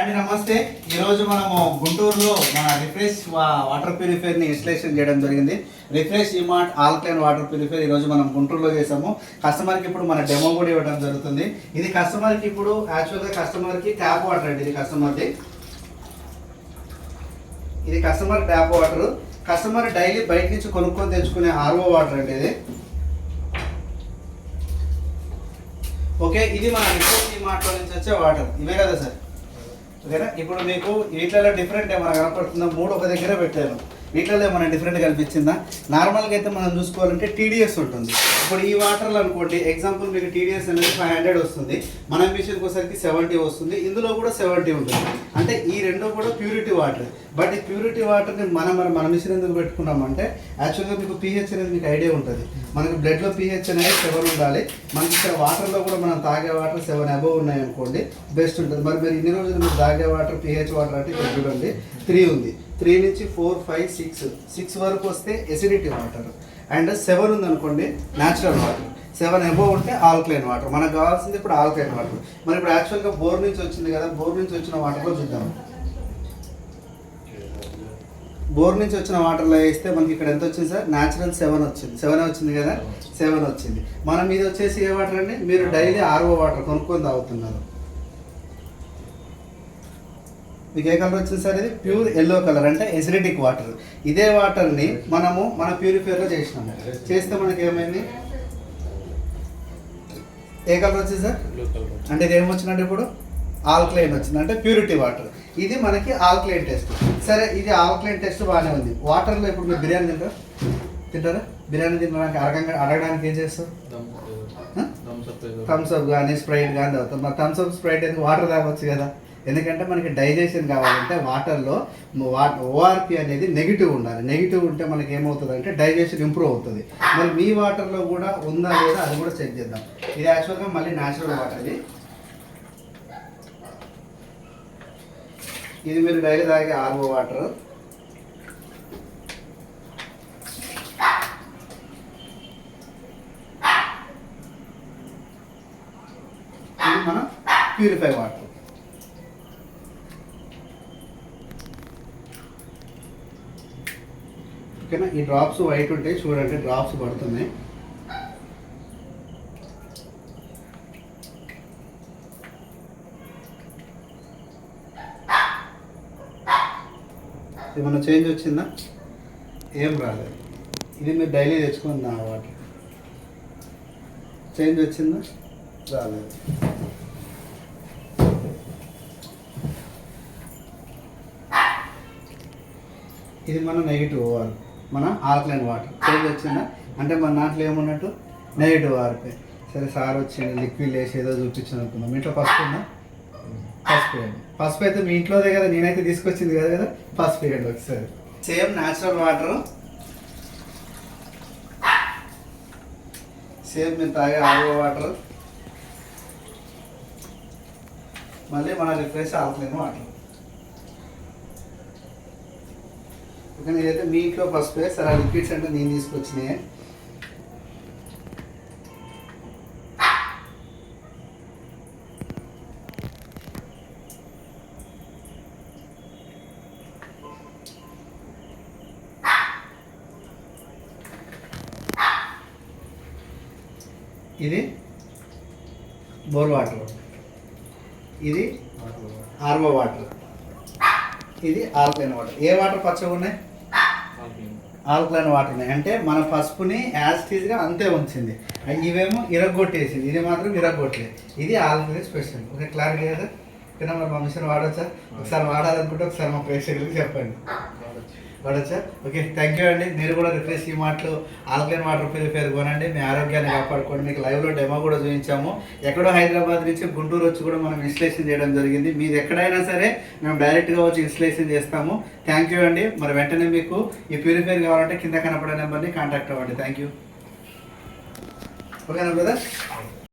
అండి నమస్తే. ఈరోజు మనము గుంటూరులో మన రిఫ్రెష్ వాటర్ ప్యూరిఫైర్ని ఇన్స్టలేషన్ చేయడం జరిగింది. Refresh emart alkaline water purifier ఈరోజు మనం గుంటూరులో చేసాము కస్టమర్కి ఇప్పుడు మన డెమో కూడా ఇవ్వడం జరుగుతుంది. ఇది కస్టమర్కి ఇప్పుడు యాక్చువల్గా కస్టమర్కి ట్యాప్ వాటర్ అండి ఇది కస్టమర్ది. ఇది customer tap water. Customer daily బయట నుంచి కొనుక్కొని తెచ్చుకునే ఆర్ఓ వాటర్ అండి ఇది. ఓకే ఇది మన రిఫ్రెష్ ఇమార్ట్లో నుంచి వచ్చే వాటర్. ఇవే కదా సార్? ఓకేనా? ఇప్పుడు మీకు వీటిలో డిఫరెంట్ ఏమైనా కనపడుతుందా? మూడు ఒక దగ్గర పెట్టాను వీటిలో ఏమైనా డిఫరెంట్ కనిపించిందా? నార్మల్గా అయితే మనం చూసుకోవాలంటే టీడీఎస్ ఉంటుంది. ఇప్పుడు ఈ వాటర్లో అనుకోండి ఎగ్జాంపుల్ మీకు టీడీఎస్ అనేది ఫైవ్ హండ్రెడ్ వస్తుంది. మన మిషన్కి వచ్చేసరికి సెవెంటీ వస్తుంది. ఇందులో కూడా సెవెంటీ ఉంటుంది. అంటే ఈ రెండు కూడా ప్యూరిటీ వాటర్ బట్ ఈ ప్యూరిటీ వాటర్ని మనం మన మన మిషన్ ఎందుకు పెట్టుకున్నామంటే యాక్చువల్గా మీకు పీహెచ్ అనేది మీకు ఐడియా ఉంటుంది. మనకి బ్లడ్లో పీహెచ్ అనేది సెవెన్ ఉండాలి. మనకి ఇక్కడ వాటర్లో కూడా మనం తాగే వాటర్ సెవెన్ అబవ్ ఉన్నాయి అనుకోండి బెస్ట్ ఉంటుంది. మరి మీరు ఇన్ని రోజులు మీరు తాగే వాటర్ పీహెచ్ వాటర్ అంటే ఇక్కడ చూడండి త్రీ ఉంది. త్రీ నుంచి ఫోర్ ఫైవ్ సిక్స్ సిక్స్ వరకు వస్తే ఎసిడిటీ వాటర్ అండ్ సెవెన్ ఉంది అనుకోండి న్యాచురల్ వాటర్ సెవెన్ అబోవ్ ఉంటే ఆల్కలైన్ వాటర్ మనకు కావాల్సింది ఇప్పుడు ఆల్కలైన్ వాటర్ మరి ఇప్పుడు యాక్చువల్గా బోర్ నుంచి వచ్చింది కదా బోర్ నుంచి వచ్చిన వాటర్లో చూద్దాం. బోర్ నుంచి వచ్చిన వాటర్లో వేస్తే మనకి ఇక్కడ ఎంత వచ్చింది సార్? న్యాచురల్ సెవెన్ వచ్చింది. సెవెన్ వచ్చింది కదా? సెవెన్ వచ్చింది. మనం ఇది వచ్చేసి ఏ వాటర్ అండి? మీరు డైలీ ఆర్ఓ వాటర్ కొనుక్కొని తాగుతున్నారు. మీకు ఏ కలర్ వచ్చింది సార్ ఇది? ప్యూర్ ఎల్లో కలర్ అంటే ఎసిడిటిక్ వాటర్ ఇదే వాటర్ని మనము మన ప్యూరిఫైర్లో చేసినాము చేస్తే మనకి ఏమైంది? ఏ కలర్ వచ్చింది సార్? అంటే ఇది ఏమొచ్చినట్టు ఇప్పుడు? ఆల్క్లైన్ వచ్చింది. అంటే ప్యూరిటీ వాటర్. ఇది మనకి ఆల్క్లైన్ టెస్ట్. సరే ఇది ఆల్క్లైన్ టెస్ట్ బాగానే ఉంది. వాటర్లో ఇప్పుడు మీరు బిర్యానీ తింటారా? తింటారా? బిర్యానీ తినడానికి అడగంగా అడగడానికి ఏం చేస్తారు? థమ్స్ అప్ కానీ స్ప్రైట్ కానీ తాగుతాం. మరి థమ్స్ అప్ స్ప్రైట్ ఎందుకు? వాటర్ తాగొచ్చు కదా. ఎందుకంటే మనకి డైజెషన్ కావాలంటే వాటర్లో ఓఆర్పి అనేది నెగిటివ్ ఉండాలి. నెగిటివ్ ఉంటే మనకి ఏమవుతుంది అంటే డైజెషన్ ఇంప్రూవ్ అవుతుంది. మరి మీ వాటర్లో కూడా ఉందా లేదా అది కూడా చెక్ చేద్దాం. ఇది యాక్చువల్గా మళ్ళీ న్యాచురల్ వాటర్ ఇది. ఇది మీరు డైలీ తాగే ఆర్ఓ వాటర్. ఇది ప్యూరిఫై వాటర్ ఓకేనా? ఈ డ్రాప్స్ వైట్ ఉంటాయి చూడండి డ్రాప్స్ పడుతున్నాయి. ఏమన్నా చేంజ్ వచ్చిందా? ఏం రాలేదు ఇది మీరు డైలీ తెచ్చుకుని నా వాటర్ చేంజ్ వచ్చిందా? రాలేదు. ఇది మన నెగిటివ్ ఓఆర్ మన ఆల్కలైన్ వాటర్. చేంజ్ వచ్చిందా? అంటే మన దాంట్లో ఏమన్నట్టు? నెగిటివ్ ఆర్పే సరే సార్ వచ్చింది లిక్విడ్ వేసి ఏదో చూపించాను అనుకున్నాం ఇంట్లో ఫస్ట్ ఉందా? పసుపు వేయండి పసుపు అయితే మీ ఇంట్లోదే కదా నేనైతే తీసుకొచ్చింది కదా కదా? పసుపు వేయండి ఒకసారి. Same natural water. సేమ్ మేము తాగే ఆర్ఓ వాటర్. మళ్ళీ మన రిఫ్రెష్ ఆల్కలైన్ వాటర్. ఓకే నేనైతే మీ ఇంట్లో పసుపు సరే ఆ లిక్విడ్స్ అంటే నేను తీసుకొచ్చినాయి. ఇది బోర్ వాటర్. ఇది ఆర్వో వాటర్. ఇది ఆల్కలైన్ వాటర్. ఏ వాటర్ పచ్చగా ఉన్నాయి? ఆల్కలైన్. వాటర్ ఉన్నాయి. అంటే మన పసుపుని యాజ్గా అంతే ఉంచింది. ఇవేమో ఇరగొట్టేసింది. ఇది మాత్రం ఇరగొట్టలేదు. ఇది ఆల్కలైన్ స్పెషల్. ఓకే క్లారిటీ కదా ఓకేనా? మరి మా మిషన్ వాడచ్చా? ఒకసారి వాడాలనుకుంటే ఒకసారి మా ప్రేక్షకులకి చెప్పండి. వాడచ్చా? ఓకే థ్యాంక్ యూ అండి. మీరు కూడా రిఫ్రెష్ ఈ మాటలు ఆల్కలైన్ వాటర్ ప్యూరిఫైర్ కొనండి. మీ ఆరోగ్యాన్ని కాపాడుకోండి. మీకు లైవ్లో డెమో కూడా చూపించాము. ఎక్కడో హైదరాబాద్ నుంచి గుంటూరు వచ్చి కూడా మనం ఇన్స్టలేషన్ చేయడం జరిగింది. మీది ఎక్కడైనా సరే మేము డైరెక్ట్గా వచ్చి ఇన్స్టలేషన్ చేస్తాము. థ్యాంక్ యూ అండి. మరి వెంటనే మీకు ఈ ప్యూరిఫైర్ కావాలంటే కింద కనపడే నెంబర్ని కాంటాక్ట్ అవ్వండి. థ్యాంక్ యూ ఓకేనా బ్రదర్